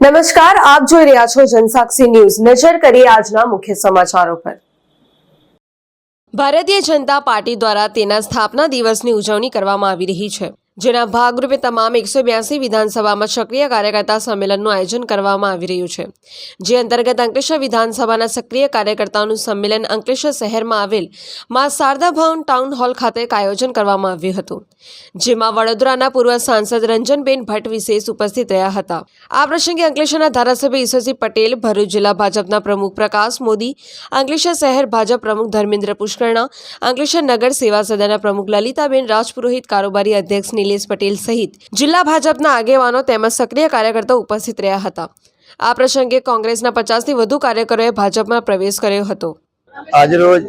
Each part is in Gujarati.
નમસ્કાર, આપ જોઈ રહ્યા છો જનસાક્ષી ન્યૂઝ. નજર કરીએ આજના મુખ્ય સમાચારો પર. ભારતીય જનતા પાર્ટી દ્વારા તેના સ્થાપના દિવસની ઉજવણી કરવામાં આવી રહી છે. જેના ભાગરૂપે તમામ એકસો બ્યાસી વિધાનસભામાં સક્રિય કાર્યકર્તા સંમેલનનું આયોજન કરવામાં આવી રહ્યું છે. જે અંતર્ગત અંકલેશ્વર વિધાનસભાના સક્રિય કાર્યકર્તાઓનું સંમેલન અંકલેશ્વર શહેરમાં આવેલ મા શારદા ભવન ટાઉન હોલ ખાતે આયોજન કરવામાં આવ્યું હતું, જેમાં વડોદરાના પૂર્વ સાંસદ રંજનબેન ભટ્ટ વિશેષ ઉપસ્થિત રહ્યા હતા. આ પ્રસંગે અંકલેશ્વરના ધારાસભ્ય ઈશ્વરસિંહ પટેલ, ભરૂચ જિલ્લા ભાજપના પ્રમુખ પ્રકાશ મોદી, અંકલેશ્વર શહેર ભાજપ પ્રમુખ ધર્મેન્દ્ર પુષ્કરણા, અંકલેશ્વર નગર સેવા સદનના પ્રમુખ લલિતાબેન રાજપુરોહિત કારોબારી અધ્યક્ષ નિલેશ પટેલ સહિત જિલ્લા ભાજપના આગેવાનો તેમજ સક્રિય કાર્યકર્તાઓ ઉપસ્થિત રહ્યા હતા. આ પ્રસંગે કોંગ્રેસના પચાસથી વધુ કાર્યકરોએ ભાજપમાં પ્રવેશ કર્યો હતો. આજરોજ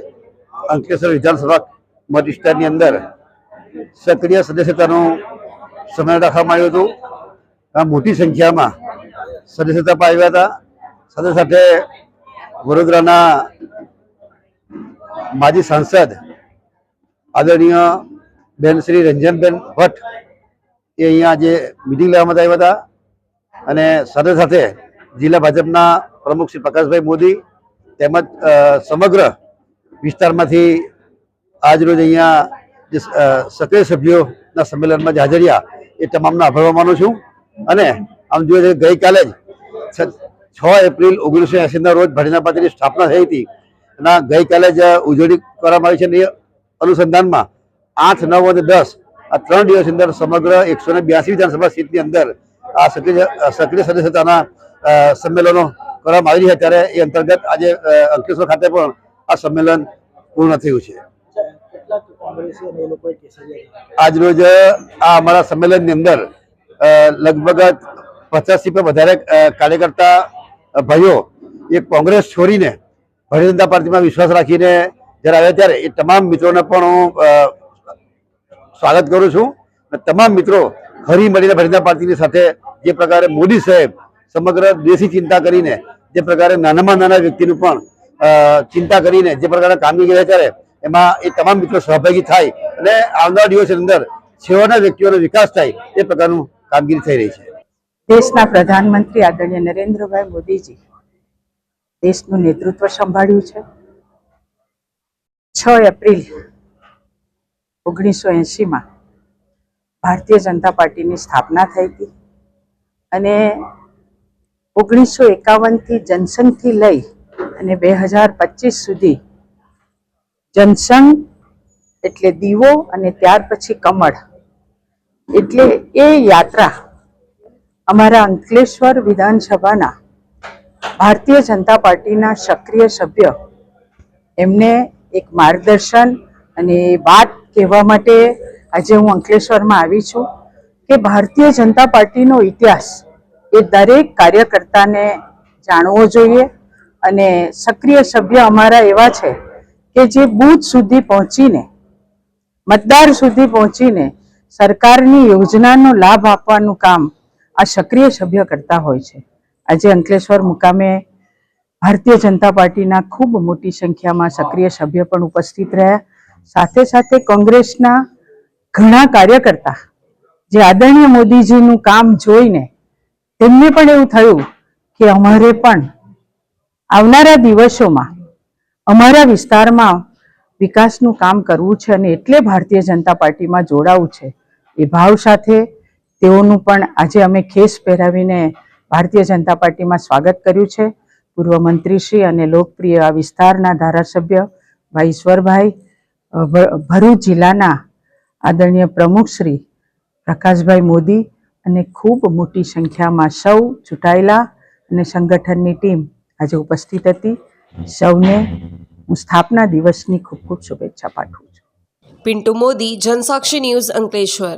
અંકલેશ્વર વિધાનસભા મત અંદર સક્રિય સદસ્યતાનો સમય રાખવામાં આવ્યું હતું. મોટી સંખ્યામાં સદસ્યતા પાવ્યા હતા. સાથે સાથે વડોદરાના માજી સાંસદ આદરણીય બેન શ્રી રંજનબેન ભટ્ટ એ અહીંયા આજે મિટિંગ લેવા માટે આવ્યા હતા. અને સાથે સાથે જિલ્લા ભાજપના પ્રમુખ શ્રી પ્રકાશભાઈ મોદી તેમજ સમગ્ર વિસ્તારમાંથી આજ રોજ અહીંયા જે સક્રિય સભ્યોના સંમેલનમાં જે હાજરિયા એ તમામનો આભાર માનું છું. અને આમ જોઈએ ગઈકાલે જ છ- એપ્રિલ ઓગણીસો એંસીના રોજ ભજના પાર્ટીની સ્થાપના થઈ હતી. અને ગઈકાલે જ ઉજવણી કરવામાં આવી છે અને અનુસંધાનમાં આઠ, નવ અને દસ. આ ત્રણ દિવસની અંદર સમગ્ર એકસો ને બ્યાસી વિધાનસભા સીટની અંદર આ સક્રિય સક્રિય સદસ્યતાના સંમેલનો કરવામાં આવી રહ્યા ત્યારે એ અંતર્ગત આજે અંકલેશ્વર ખાતે પણ આ સંમેલન પૂર્ણ થયું છે. આજ રોજ આ અમારા સંમેલનની અંદર લગભગ પચાસથી પણ વધારે કાર્યકર્તા ભાઈઓ એ કોંગ્રેસ છોડીને ભારતીય જનતા પાર્ટીમાં વિશ્વાસ રાખીને જ્યારે આવ્યા ત્યારે એ તમામ મિત્રોને પણ હું સ્વાગત કરું છું. તમામ મિત્રો હરી મળીને ભારતીય પાર્ટીની સાથે જે પ્રકારે મોદી સાહેબ સમગ્ર દેશી ચિંતા કરીને, જે પ્રકારે નાનામાં નાના વ્યક્તિનું પણ ચિંતા કરીને જે પ્રકારે કામગીરી કરે એમાં એ તમામ મિત્રો સહભાગી થાય અને આવનારા દિવસની અંદર છેવાના વ્યક્તિઓનો વિકાસ થાય એ પ્રકારનું કામગીરી થઈ રહી છે. દેશના પ્રધાનમંત્રી આદરણીય નરેન્દ્રભાઈ મોદીજી દેશનું નેતૃત્વ સંભાળ્યું છે. છ એપ્રિલ ઓગણીસો એંશીમાં ભારતીય જનતા પાર્ટીની સ્થાપના થઈ હતી અને ઓગણીસો એકાવનથી જનસંઘથી લઈ અને બે હજાર પચીસ સુધી જનસંઘ એટલે દીવો અને ત્યાર પછી કમળ એટલે એ યાત્રા અમારા અંકલેશ્વર વિધાનસભાના ભારતીય જનતા પાર્ટીના સક્રિય સભ્ય એમને એક માર્ગદર્શન અને વાત કહેવા માટે આજે હું અંકલેશ્વરમાં આવી છું કે ભારતીય જનતા પાર્ટીનો ઇતિહાસ એ દરેક કાર્યકર્તાને જાણવો જોઈએ અને સક્રિય સભ્ય અમારા એવા છે કે જે બૂથ સુધી પહોંચીને, મતદાર સુધી પહોંચીને સરકારની યોજનાનો લાભ આપવાનું કામ આ સક્રિય સભ્ય કરતા હોય છે. આજે અંકલેશ્વર મુકામે ભારતીય જનતા પાર્ટીના ખૂબ મોટી સંખ્યામાં સક્રિય સભ્ય પણ ઉપસ્થિત રહ્યા. સાથે સાથે કોંગ્રેસના ઘણા કાર્યકર્તા જે આદરણીય મોદીજીનું કામ જોઈને તેમને પણ એવું થયું કે અમારે પણ આવનારા દિવસોમાં અમારા વિસ્તારમાં વિકાસનું કામ કરવું છે અને એટલે ભારતીય જનતા પાર્ટીમાં જોડાવું છે એ ભાવ સાથે તેઓનું પણ આજે અમે ખેસ પહેરાવીને ભારતીય જનતા પાર્ટીમાં સ્વાગત કર્યું છે. પૂર્વ મંત્રીશ્રી અને લોકપ્રિય આ વિસ્તારના ધારાસભ્ય ભાઈ ઈશ્વરભાઈ ભરૂચ જિલ્લાના આદરણીય પ્રમુખશ્રી પ્રકાશભાઈ મોદી અને ખૂબ મોટી સંખ્યામાં સૌ ચૂંટાયેલા અને સંગઠનની ટીમ આજે ઉપસ્થિત હતી. સૌને હું સ્થાપના દિવસની ખૂબ ખૂબ શુભેચ્છા પાઠવું છું. પિન્ટુ મોદી, જનસાક્ષી ન્યૂઝ અંકલેશ્વર.